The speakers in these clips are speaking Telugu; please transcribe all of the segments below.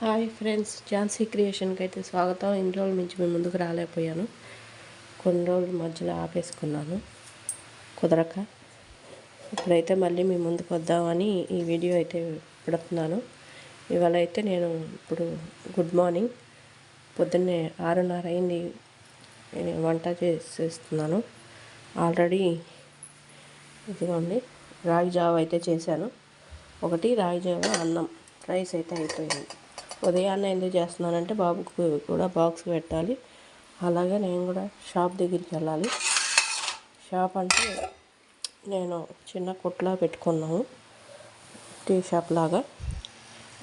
హాయ్ ఫ్రెండ్స్ ఝాన్సీ క్రియేషన్కి అయితే స్వాగతం. ఇన్ని రోజుల నుంచి మేము ముందుకు రాలేకపోయాను. కొన్ని రోజుల మధ్యలో ఆపేసుకున్నాను. కుదరక. ఇప్పుడైతే మళ్ళీ మీ ముందుకు వద్దామని ఈ వీడియో అయితే పెడుతున్నాను. ఇవాళ అయితే నేను ఇప్పుడు గుడ్ మార్నింగ్. పొద్దున్నే ఆరున్నర అయింది. నేను వంట చేసేస్తున్నాను. ఆల్రెడీ ఇదిగోండి రాగి జావ అయితే చేశాను. ఒకటి రాగి జావ అన్నం. రైస్ అయితే అయిపోయింది. ఉదయాన్నే ఎందుకు చేస్తున్నానంటే బాబుకు కూడా బాక్స్ పెట్టాలి. అలాగే నేను కూడా షాప్ దగ్గరికి వెళ్ళాలి. షాప్ అంటే నేను చిన్న కొట్లా పెట్టుకున్నాను టీ షాప్ లాగా.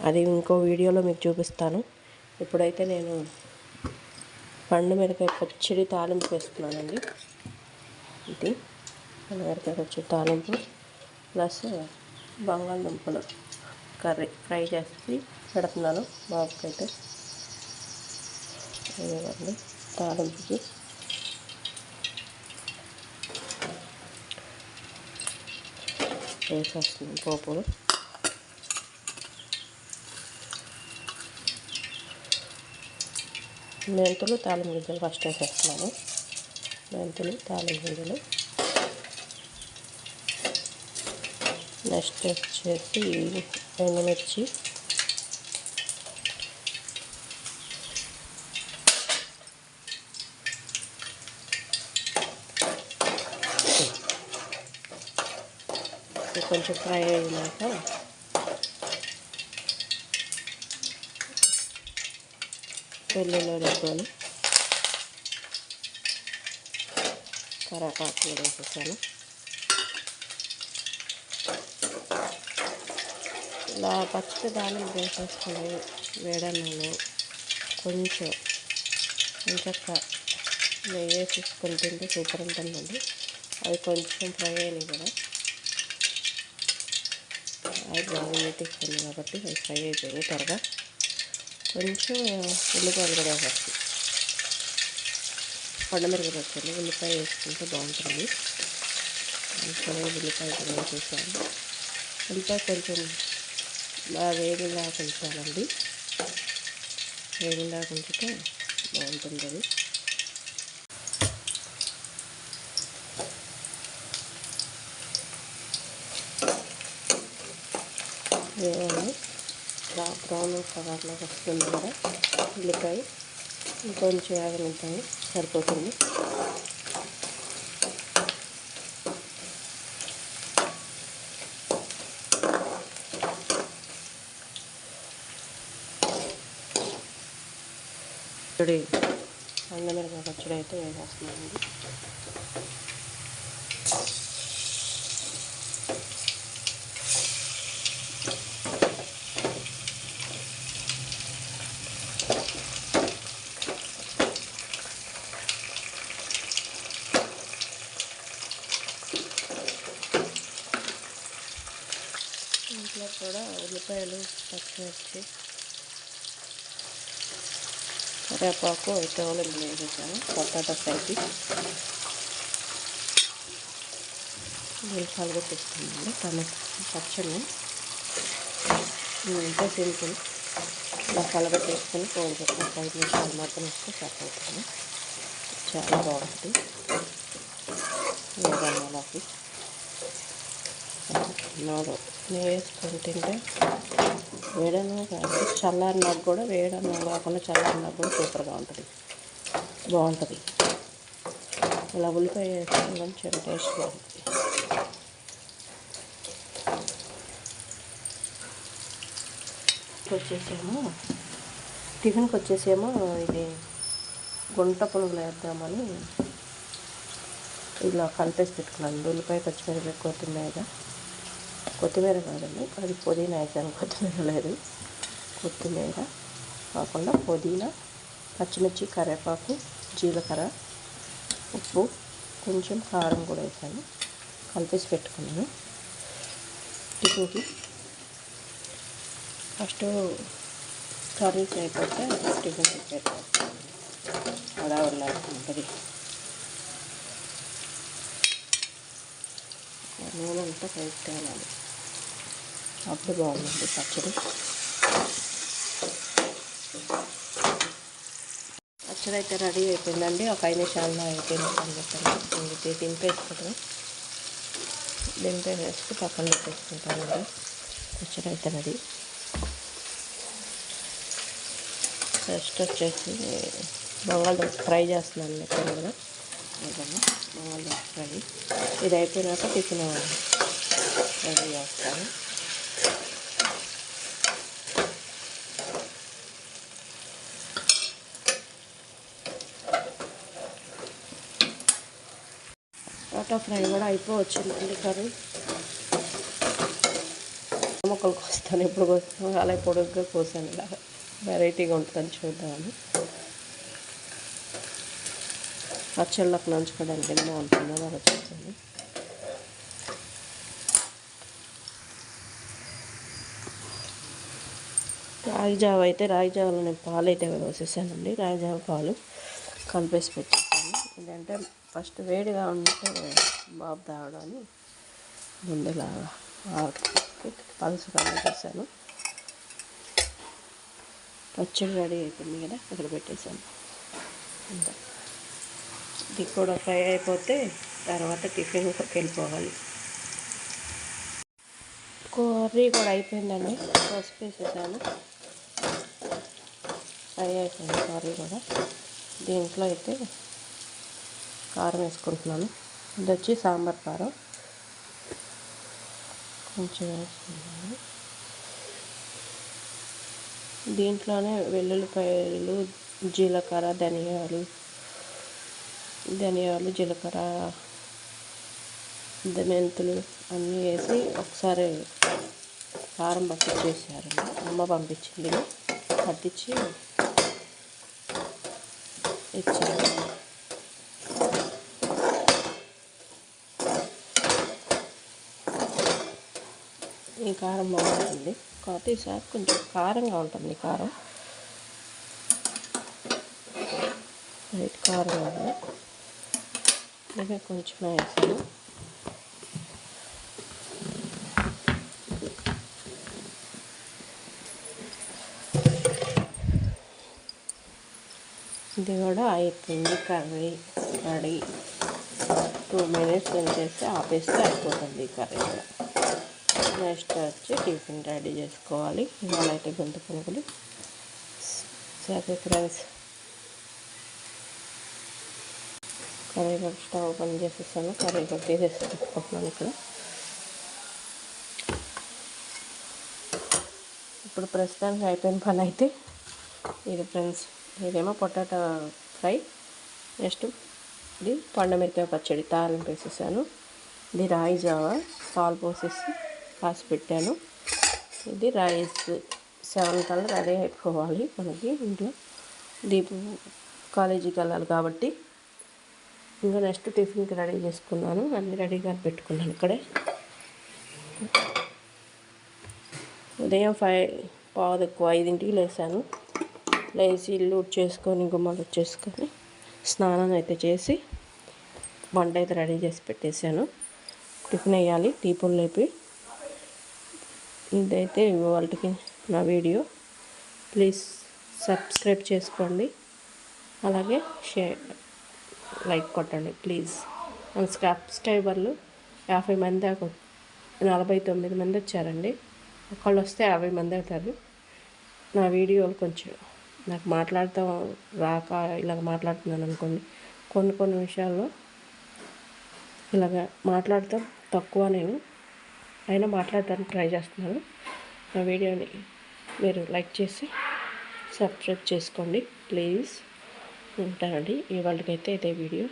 అది ఇంకో వీడియోలో మీకు చూపిస్తాను. ఇప్పుడైతే నేను పండు మిరకాయ పచ్చడి తాలింపు వేస్తున్నానండి. ఇది పండు మిరకాయ పచ్చడి తాలింపు. ప్లస్ బంగాళదుంపలు కర్రీ ఫ్రై చేసి పెడుతున్నాను బాబుకైతే అయితే ఇదిగోండి తాలింపుకి. వేసేస్తున్నాను పోపులు మెంతులు తాలింపు గింజలు ఫస్ట్ వేసేస్తున్నాను. మెంతులు తాలింపు గింజలు. నెక్స్ట్ వచ్చేసి ఎండుమిర్చి. కొంచెం ఫ్రై అయినాక వెల్లుల్లి వేసుకొని కరాపాకు కూడా వేసేసాను. ఇలా పచ్చి దానం వేసేసుకొని వేడన్నాను కొంచెం ఇంకొక నెయ్యి వేసేసుకొని తింటే సూపర్ ఉంటుందండి. అది కొంచెం ఫ్రై అయినాయి కూడా అవి బాగా వేటిస్తుంది కాబట్టి అవి ఫ్రై అయిపోయాయి త్వరగా. కొంచెం ఉల్లిపాయలు కూడా వేసేస్తాయి పండుమిరపకాయ వచ్చండి ఉల్లిపాయ వేసుకుంటే బాగుంటుంది. కొంచెం ఉల్లిపాయ కూడా వేసేసాను. ఉల్లిపాయ కొంచెం బాగా వేగిలా ఉంచాలండి. వేగంగా ఉంచితే బాగుంటుంది అది. వేయాలి. బ్రౌన్ కలర్లో వస్తుంది కూడా ఉల్లిపాయ. ఇంకొంచెం వేగనిద్దాము సరిపోతుంది. పచ్చడి అందమిరపకాయ పచ్చడి అయితే వేసేస్తున్నానండి ఇంట్లో కూడా ఉల్లిపాయలు పచ్చిమిర్చి కరివేపాకు అయితే వేసేసాను. పొటాటో ఫ్రైకి. నేను కలగొట్టిస్తున్నాను టమాటా పచ్చని ఇంత సింపుల్ ఇలా కలగొట్టేసుకొని కొంచెం ఒక ఐదు నిమిషాలు మాత్రం ఇస్తే సరిపోతుంది. చాలా బాగుంటుంది. వేదన్నలకి నాడు వేసుకొని తింటే వేడన్నం కాదు చల్లారినాక కూడా వేడన్నం కాకుండా చల్లారినాక కూడా సూపర్గా ఉంటుంది. బాగుంటుంది. ఇలా ఉల్లిపాయ వేసుకొని కొంచెం టేస్ట్ బాగుంటుంది. వచ్చేసేమో టిఫిన్కి వచ్చేసేమో ఇది గుంట పునుగులు వేద్దామని ఇలా కలిపేసి పెట్టుకున్నాను. ఉల్లిపాయ పచ్చిమిరపకాయ కొత్తిమీర కొత్తిమీర కాదండి. అది పుదీనా వేసాను కొత్తిమీర లేదు. కొత్తిమీర కాకుండా పుదీనా పచ్చిమిర్చి కరివేపాకు జీలకర్ర ఉప్పు కొంచెం కారం కూడా వేసాను. కలిపేసి పెట్టుకున్నాను. టిఫిన్కి ఫస్ట్ కర్రీస్ అయిపోతే టిఫిన్ పెట్టేస్తాను అలా ఉంటుంది. నూనె అంతా పైకి తేలాలి అప్పుడు బాగుంది పచ్చడి. పచ్చడి అయితే రెడీ అయిపోయిందండి. ఒక ఐదు నిమిషాల్లో అయిపోయింది అని చెప్పాను ఇది దింపేసుకుంటాం దింపేసి పక్కన పెట్టేసుకుంటానండి పచ్చడి అయితే రెడీ. ఫస్ట్ వచ్చేసి బంగాళదుంప ఫ్రై చేస్తున్నాను చెప్పాను కదా ఇదమ్మా బంగాళదుంప ఫ్రై. ఇది అయిపోయినాక టిఫిన్ రెడీ చేస్తాను. టమాటా ఫ్రై కూడా అయిపోవచ్చిందండి కర్రీ. మొక్కలు కోస్తాను ఎప్పుడు కోస్తాను అలా పొడుగ్గా కోసాను ఇలా. వెరైటీగా ఉంటుందని చూద్దామని. పచ్చళ్ళకు నంచుకోవడానికి ఎంత బాగుంటుందో అలా చూస్తాను రాగి జావ అయితే రాగి జావలో నేను పాలు అయితే పోసేసానండి రాగి జావ పాలు కలిపేసి పెట్టేసాను ఇదంటే ఫస్ట్ వేడిగా ఉంటే బాబు తాగడాన్ని ముందులాగా పలుసు చేశాను. పచ్చడి రెడీ అయిపోయింది కదా అక్కడ పెట్టేసాను ఇంకా ఇది కూడా ఫ్రై అయిపోతే తర్వాత టిఫిన్కి వెళ్ళిపోవాలి. కర్రీ కూడా అయిపోయిందండి పసుపు వేసేసాను. ఫ్రై అయిపోయింది కర్రీ కూడా. దీంట్లో అయితే కారం వేసుకుంటున్నాను. ఇది వచ్చి సాంబార్ కారం. కొంచెం వేసుకున్నాను దీంట్లోనే వెల్లుల్లిపాయలు జీలకర్ర ధనియాలు ధనియాలు జీలకర్ర మెంతులు అన్నీ వేసి ఒకసారి కారం పట్టించేసారు అమ్మ పంపించింది. పట్టించి ఇచ్చారు. ఈ కారం బాగుంటుంది. కాబట్టి ఈసారి కొంచెం కారంగా ఉంటుంది ఈ కారం. లైట్ కారం ఉంది. ఇంకా కొంచెం వేసాను. ఇది కూడా అయిపోయింది. Curry ready. టూ మినిట్స్ ఉంచేస్తే ఆపేస్తే అయిపోతుంది కర్రీ కూడా. నెక్స్ట్ వచ్చి టిఫిన్ రెడీ చేసుకోవాలి. ఇవాళ అయితే గొంతు పునుగులు సరే ఫ్రెండ్స్ కర్రీ స్టవ్ ఓపెన్ చేసేసాను. కర్రీ కూడా తీసేసి పెట్టుకుంటున్నాను ఇక్కడ. ఇప్పుడు ప్రస్తుతానికి అయిపోయిన పని అయితే ఇది ఫ్రెండ్స్ ఇదేమో పొటాటో ఫ్రై. నెక్స్ట్ ఇది పండుమిరకాయ పచ్చడి. తాలింపు వేసేసాను. ఇది రాయి జావా. పాలు పోసేసి కాసి పెట్టాను. ఇది రైస్ సెవెన్ కల్లా రెడీ అయిపోవాలి మనకి. ఇంట్లో దీపం కాలేజీకి వెళ్ళాలి కాబట్టి. ఇంకా నెక్స్ట్ టిఫిన్కి రెడీ చేసుకున్నాను. అన్నీ రెడీగా పెట్టుకున్నాను ఇక్కడే. ఉదయం ఫైవ్ పావు ఎక్కువ ఐదింటికి లేసాను. లేచి ఇల్లు చేసుకొని గుమ్మలు వచ్చేసుకొని స్నానం అయితే చేసి వంట అయితే రెడీ చేసి పెట్టేశాను. టిఫిన్ వేయాలి టీపులు లేపి. ఇదైతే వాళ్ళకి నా వీడియో. ప్లీజ్ సబ్స్క్రైబ్ చేసుకోండి. అలాగే షేర్ లైక్ కొట్టండి ప్లీజ్. మన సబ్స్క్రైబర్లు యాభై మంది దాకా నలభై తొమ్మిది మంది వచ్చారండి. ఒకళ్ళు వస్తే యాభై మంది అవుతారు. నా వీడియోలు కొంచెం నాకు మాట్లాడతాం రాక ఇలాగ మాట్లాడుతున్నాను అనుకోండి. కొన్ని కొన్ని విషయాల్లో ఇలాగ మాట్లాడతాం తక్కువ నేను. అయినా మాట్లాడడానికి ట్రై చేస్తున్నాను. నా వీడియోని మీరు లైక్ చేసి సబ్స్క్రైబ్ చేసుకోండి. ప్లీజ్ ఉంటానండి. ఇవాళకైతే ఇదే వీడియో.